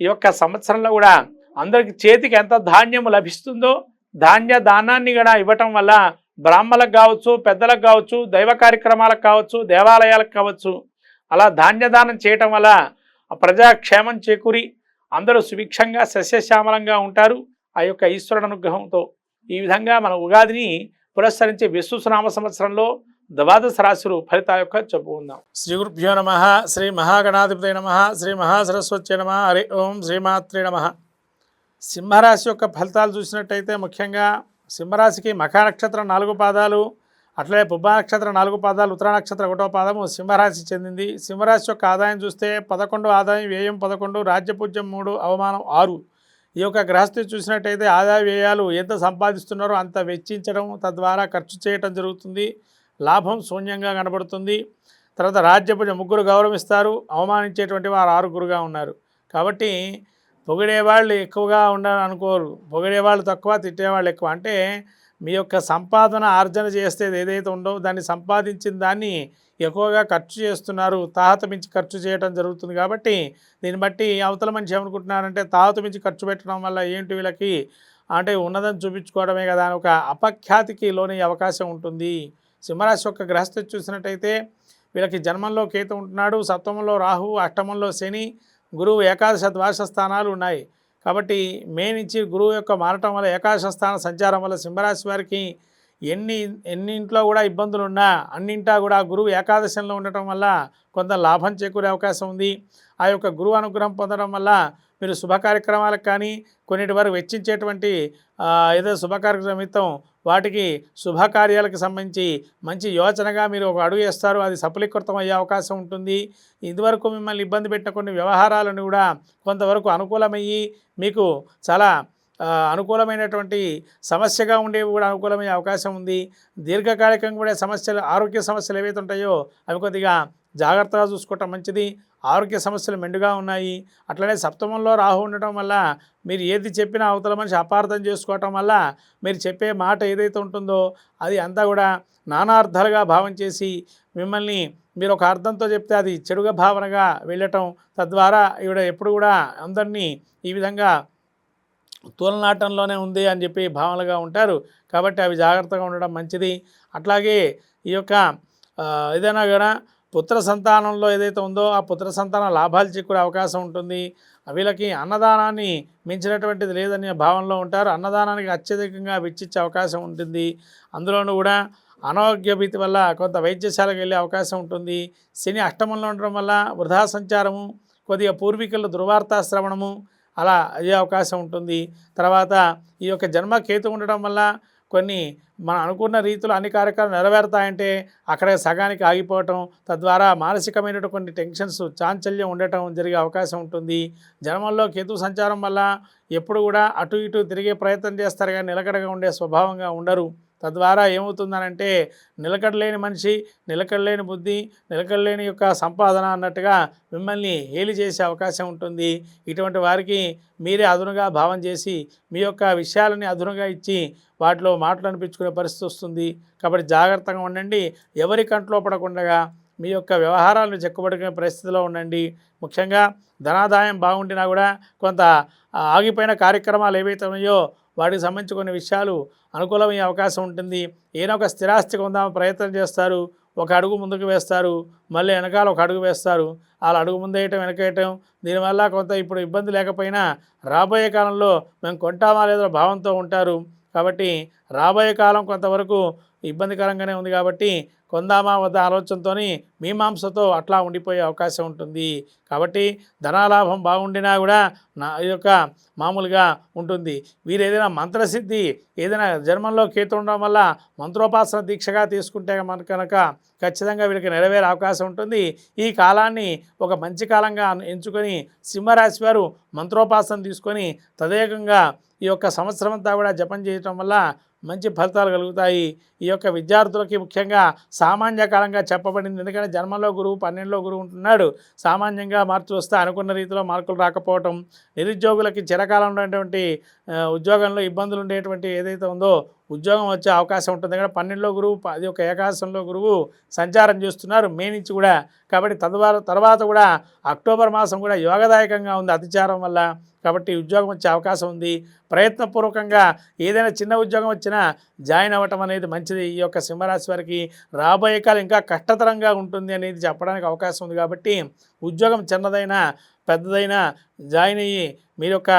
ఈ యొక్క సంవత్సరంలో కూడా అందరికి చేతికి ఎంత ధాన్యము లభిస్తుందో ధాన్య దానాన్ని కూడా ఇవ్వటం వల్ల బ్రాహ్మలకు కావచ్చు పెద్దలకు కావచ్చు దైవ కార్యక్రమాలకు కావచ్చు దేవాలయాలకు కావచ్చు అలా ధాన్యదానం చేయటం వల్ల ప్రజాక్షేమం చేకూరి అందరూ సుభిక్షంగా సస్యశ్యామలంగా ఉంటారు. ఆ యొక్క ఈశ్వరుడు అనుగ్రహంతో ఈ విధంగా మన ఉగాదిని పురస్కరించే విశ్వసునామ సంవత్సరంలో ద్వాదశ రాశులు ఫలితాల యొక్క చెప్పుకుందాం శ్రీ గురుభ్యో నమ శ్రీ మహాగణాధిపతి నమ శ్రీ మహాసరస్వతి నమ హరి ఓం శ్రీమాత్రి నమ. సింహరాశి యొక్క ఫలితాలు చూసినట్టయితే ముఖ్యంగా సింహరాశికి మఖ నక్షత్రం నాలుగు పాదాలు అట్లే పుబ్బ నక్షత్రం నాలుగు పాదాలు ఉత్తర నక్షత్రం ఒకటో పాదము సింహరాశి చెందింది. సింహరాశి యొక్క ఆదాయం చూస్తే పదకొండు ఆదాయం వ్యయం పదకొండు రాజ్యపూజ్యం మూడు అవమానం ఆరు. ఈ యొక్క గ్రహస్థితి చూసినట్టయితే ఆదాయ వ్యయాలు ఎంత సంపాదిస్తున్నారో అంత వెచ్చించడం తద్వారా ఖర్చు చేయటం జరుగుతుంది. లాభం శూన్యంగా కనబడుతుంది. తర్వాత రాజ్యపుజ ముగ్గురు గౌరవిస్తారు. అవమానించేటువంటి వారు ఆరుగురుగా ఉన్నారు. కాబట్టి పొగిడేవాళ్ళు ఎక్కువగా ఉండాలని అనుకోరు. పొగిడేవాళ్ళు తక్కువ తిట్టేవాళ్ళు ఎక్కువ. అంటే మీ యొక్క సంపాదన ఆర్జన చేస్తే ఏదైతే ఉందో దాన్ని సంపాదించిన దాన్ని ఎక్కువగా ఖర్చు చేస్తున్నారు. తాహత మించి ఖర్చు చేయడం జరుగుతుంది కాబట్టి దీన్ని బట్టి అవతల మనిషి ఏమనుకుంటున్నారంటే తాహత మించి ఖర్చు పెట్టడం వల్ల ఏంటి వీళ్ళకి? అంటే ఉన్నదని చూపించుకోవడమే కదా అని ఒక అపఖ్యాతికి లోనే అవకాశం ఉంటుంది. సింహరాశి యొక్క గ్రహస్థితి చూసినట్టయితే వీళ్ళకి జన్మంలో కేతు ఉంటున్నాడు సప్తమంలో రాహు అష్టమంలో శని గురువు ఏకాదశ ద్వాదశ స్థానాలు ఉన్నాయి. కాబట్టి మే నుంచి గురువు యొక్క మారటం వల్ల ఏకాదశ స్థాన సంచారం వల్ల సింహరాశి వారికి ఎన్ని ఎన్నింట్లో కూడా ఇబ్బందులు ఉన్నా అన్నింటా కూడా గురువు ఏకాదశంలో ఉండటం వల్ల కొంత లాభం చేకూరే అవకాశం ఉంది. ఆ యొక్క గురువు అనుగ్రహం పొందడం వల్ల మీరు శుభ కార్యక్రమాలకు కానీ కొన్నిటి వరకు వెచ్చించేటువంటి ఏదో శుభకార్య నిమిత్తం వాటికి శుభకార్యాలకు సంబంధించి మంచి యోచనగా మీరు ఒక అడుగు వేస్తారు. అది సఫలీకృతం అయ్యే అవకాశం ఉంటుంది. ఇదివరకు మిమ్మల్ని ఇబ్బంది పెట్టిన కొన్ని వ్యవహారాలను కూడా కొంతవరకు అనుకూలమయ్యి మీకు చాలా అనుకూలమైనటువంటి సమస్యగా ఉండేవి కూడా అనుకూలమయ్యే అవకాశం ఉంది. దీర్ఘకాలికంగా కూడా సమస్యలు ఆరోగ్య సమస్యలు ఏవైతే ఉంటాయో అవి కొద్దిగా జాగ్రత్తగా చూసుకోవటం మంచిది. ఆరోగ్య సమస్యలు మెండుగా ఉన్నాయి. అట్లనే సప్తమంలో రాహు ఉండటం వల్ల మీరు ఏది చెప్పినా అవతల మనిషి అపార్థం చేసుకోవటం వల్ల మీరు చెప్పే మాట ఏదైతే ఉంటుందో అది అంతా కూడా నానార్థాలుగా భావం చేసి మిమ్మల్ని మీరు ఒక అర్థంతో చెప్తే అది చెడుగా భావనగా వెళ్ళటం తద్వారా ఈవిడ ఎప్పుడు కూడా అందరినీ ఈ విధంగా తూలనాటంలోనే ఉంది అని చెప్పి భావనలుగా ఉంటారు. కాబట్టి అవి జాగ్రత్తగా ఉండడం మంచిది. అట్లాగే ఈ యొక్క ఏదైనా కూడా పుత్ర సంతానంలో ఏదైతే ఉందో ఆ పుత్ర సంతానం లాభాలు చిక్కునే అవకాశం ఉంటుంది. వీళ్ళకి అన్నదానాన్ని మించినటువంటిది లేదనే భావనలో ఉంటారు. అన్నదానానికి అత్యధికంగా వెచ్చించే అవకాశం ఉంటుంది. అందులోనూ కూడా అనారోగ్య భీతి వల్ల కొంత వైద్యశాలకు వెళ్ళే అవకాశం ఉంటుంది. శని అష్టమంలో ఉండడం వల్ల వృధా సంచారము కొద్దిగా పూర్వీకుల దుర్వార్తా శ్రవణము అలా అయ్యే అవకాశం ఉంటుంది. తర్వాత ఈ యొక్క జన్మ కేతు ఉండడం వల్ల కొన్ని మనం అనుకున్న రీతిలో అన్ని కార్యక్రమాలు నెరవేరుతాయంటే అక్కడ సగానికి ఆగిపోవటం తద్వారా మానసికమైనటువంటి కొన్ని టెన్షన్స్ చాంచల్యం ఉండటం జరిగే అవకాశం ఉంటుంది. జన్మల్లో కేతు సంచారం వల్ల ఎప్పుడు కూడా అటు ఇటు తిరిగే ప్రయత్నం చేస్తారు కానీ నిలకడగా ఉండే స్వభావంగా ఉండరు. తద్వారా ఏమవుతుందనంటే నిలకడలేని మనిషి నిలకడలేని బుద్ధి నిలకడలేని యొక్క సంపాదన అన్నట్టుగా మిమ్మల్ని హేలి చేసే అవకాశం ఉంటుంది. ఇటువంటి వారికి మీరే అదునుగా భావం చేసి మీ యొక్క విషయాలని అదునుగా ఇచ్చి వాటిలో మాటలు అనిపించుకునే పరిస్థితి వస్తుంది. కాబట్టి జాగ్రత్తగా ఉండండి. ఎవరి కంట్లో పడకుండా మీ యొక్క వ్యవహారాలను చెక్కుబడుకునే పరిస్థితిలో ఉండండి. ముఖ్యంగా ధనాదాయం బాగుండినా కూడా కొంత ఆగిపోయిన కార్యక్రమాలు ఏవైతే ఉన్నాయో వాటికి సంబంధించి కొన్ని విషయాలు అనుకూలమయ్యే అవకాశం ఉంటుంది. ఏదో ఒక స్థిరాస్తి కొందామని ప్రయత్నం చేస్తారు. ఒక అడుగు ముందుకు వేస్తారు. మళ్ళీ వెనకాల ఒక అడుగు వేస్తారు. వాళ్ళ అడుగు ముందు వేయటం వెనకేయటం దీనివల్ల కొంత ఇప్పుడు ఇబ్బంది లేకపోయినా రాబోయే కాలంలో మేము కొంటామా లేదో భావంతో ఉంటారు. కాబట్టి రాబోయే కాలం కొంతవరకు ఇబ్బందికరంగానే ఉంది కాబట్టి కొందామా వద్ద ఆలోచనతో మీమాంసతో అట్లా ఉండిపోయే అవకాశం ఉంటుంది. కాబట్టి ధనాలాభం బాగుండినా కూడా నా ఈ యొక్క మామూలుగా ఉంటుంది. వీరు ఏదైనా మంత్రసిద్ధి ఏదైనా జన్మంలో కేతు ఉండడం వల్ల మంత్రోపాసన దీక్షగా తీసుకుంటే మన కనుక ఖచ్చితంగా వీళ్ళకి నెరవేరే అవకాశం ఉంటుంది. ఈ కాలాన్ని ఒక మంచి కాలంగా ఎంచుకొని సింహరాశి వారు మంత్రోపాసన తీసుకొని తదేకంగా ఈ యొక్క సంవత్సరం అంతా కూడా జపం చేయటం వల్ల మంచి ఫలితాలు కలుగుతాయి. ఈ యొక్క విద్యార్థులకి ముఖ్యంగా సామాన్య కాలంగా చెప్పబడింది. ఎందుకంటే జన్మలో గురువు పన్నెండులో గురువు ఉంటున్నాడు. సామాన్యంగా మార్చి వస్తే అనుకున్న రీతిలో మార్కులు రాకపోవటం నిరుద్యోగులకి చిరకాలంలో ఉన్నటువంటి ఉద్యోగంలో ఇబ్బందులు ఉండేటువంటి ఏదైతే ఉందో ఉద్యోగం వచ్చే అవకాశం ఉంటుంది. కానీ పన్నెండులో గురువు ప- అది ఒక ఏకాశంలో గురువు సంచారం చేస్తున్నారు మే నుంచి కూడా. కాబట్టి తద్వారా తర్వాత కూడా అక్టోబర్ మాసం కూడా యోగదాయకంగా ఉంది అతిచారం వల్ల. కాబట్టి ఉద్యోగం వచ్చే అవకాశం ఉంది. ప్రయత్నపూర్వకంగా ఏదైనా చిన్న ఉద్యోగం వచ్చినా జాయిన్ అవ్వటం అనేది మంచిది. ఈ యొక్క సింహరాశి వారికి రాబోయే కాలం ఇంకా కష్టతరంగా ఉంటుంది అనేది చెప్పడానికి అవకాశం ఉంది కాబట్టి ఉద్యోగం చిన్నదైనా పెద్దదైనా జాయిన్ అయ్యి మీరు యొక్క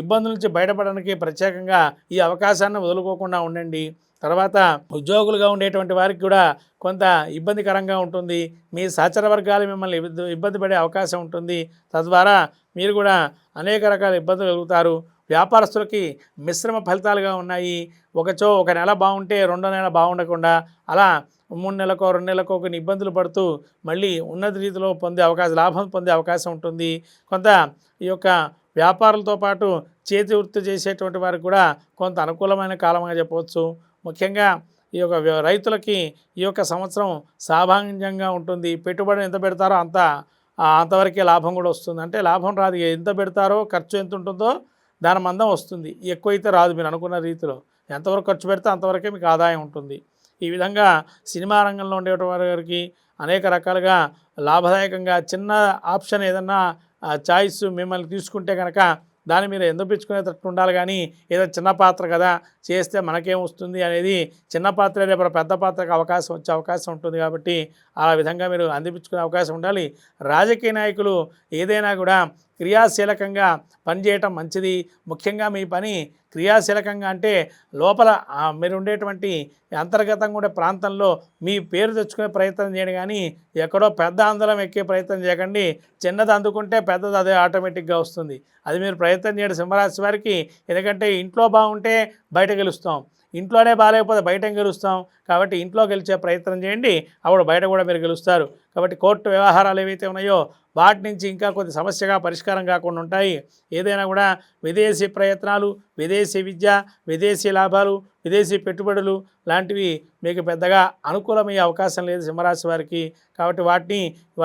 ఇబ్బందుల నుంచి బయటపడడానికి ప్రత్యేకంగా ఈ అవకాశాన్ని వదులుకోకుండా ఉండండి. తర్వాత ఉద్యోగులుగా ఉండేటువంటి వారికి కూడా కొంత ఇబ్బందికరంగా ఉంటుంది. మీ సహచర వర్గాలు మిమ్మల్ని ఇబ్బంది- ఇబ్బంది పడే అవకాశం ఉంటుంది. తద్వారా మీరు కూడా అనేక రకాల ఇబ్బందులు కలుగుతారు వ్యాపారస్తులకి మిశ్రమ ఫలితాలుగా ఉన్నాయి. ఒకచో ఒక నెల బాగుంటే రెండో నెల బాగుండకుండా అలా మూడు నెలకో రెండు నెలకో కొన్ని ఇబ్బందులు పడుతూ మళ్ళీ ఉన్నత రీతిలో పొందే అవకాశం లాభం పొందే అవకాశం ఉంటుంది. కొంత ఈ యొక్క వ్యాపారులతో పాటు చేతి వృత్తి చేసేటువంటి వారికి కూడా కొంత అనుకూలమైన కాలంగా చెప్పవచ్చు. ముఖ్యంగా ఈ యొక్క రైతులకి ఈ యొక్క సంవత్సరం సాభాంజంగా ఉంటుంది. పెట్టుబడి ఎంత పెడతారో అంత అంతవరకే లాభం కూడా వస్తుంది. అంటే లాభం రాదు. ఎంత పెడతారో ఖర్చు ఎంత ఉంటుందో దాని మందం వస్తుంది. ఎక్కువ అయితే రాదు మీరు అనుకున్న రీతిలో. ఎంతవరకు ఖర్చు పెడితే అంతవరకే మీకు ఆదాయం ఉంటుంది. ఈ విధంగా సినిమా రంగంలో ఉండేటువంటి వారికి అనేక రకాలుగా లాభదాయకంగా చిన్న ఆప్షన్ ఏదన్నా చాయిస్ మిమ్మల్ని తీసుకుంటే కనుక దాన్ని మీరు ఎందుపించుకునేటట్టు ఉండాలి కానీ ఏదో చిన్న పాత్ర కదా చేస్తే మనకేం వస్తుంది అనేది చిన్న పాత్ర రేపు పెద్ద పాత్రకు అవకాశం వచ్చే అవకాశం ఉంటుంది కాబట్టి ఆ విధంగా మీరు అందిపించుకునే అవకాశం ఉండాలి. రాజకీయ నాయకులు ఏదైనా కూడా క్రియాశీలకంగా పనిచేయటం మంచిది. ముఖ్యంగా మీ పని క్రియాశీలకంగా అంటే లోపల మీరు ఉండేటువంటి అంతర్గతంగా ఉండే ప్రాంతంలో మీ పేరు తెచ్చుకునే ప్రయత్నం చేయండి కానీ ఎక్కడో పెద్ద ఆందోళన ఎక్కే ప్రయత్నం చేయకండి. చిన్నది అందుకుంటే పెద్దది అదే ఆటోమేటిక్గా వస్తుంది. అది మీరు ప్రయత్నం చేయండి సింహరాశి వారికి. ఎందుకంటే ఇంట్లో బాగుంటే బయట గెలుస్తాం. ఇంట్లోనే బాగాలేకపోతే బయట గెలుస్తాం? కాబట్టి ఇంట్లో గెలిచే ప్రయత్నం చేయండి. అప్పుడు బయట కూడా మీరు గెలుస్తారు. కాబట్టి కోర్టు వ్యవహారాలు ఏవైతే ఉన్నాయో వాటి నుంచి ఇంకా కొద్ది సమస్యగా పరిష్కారం కాకుండా ఉంటాయి. ఏదైనా కూడా విదేశీ ప్రయత్నాలు విదేశీ విద్య విదేశీ లాభాలు విదేశీ పెట్టుబడులు లాంటివి మీకు పెద్దగా అనుకూలమయ్యే అవకాశం లేదు సింహరాశి వారికి. కాబట్టి వాటిని వాటి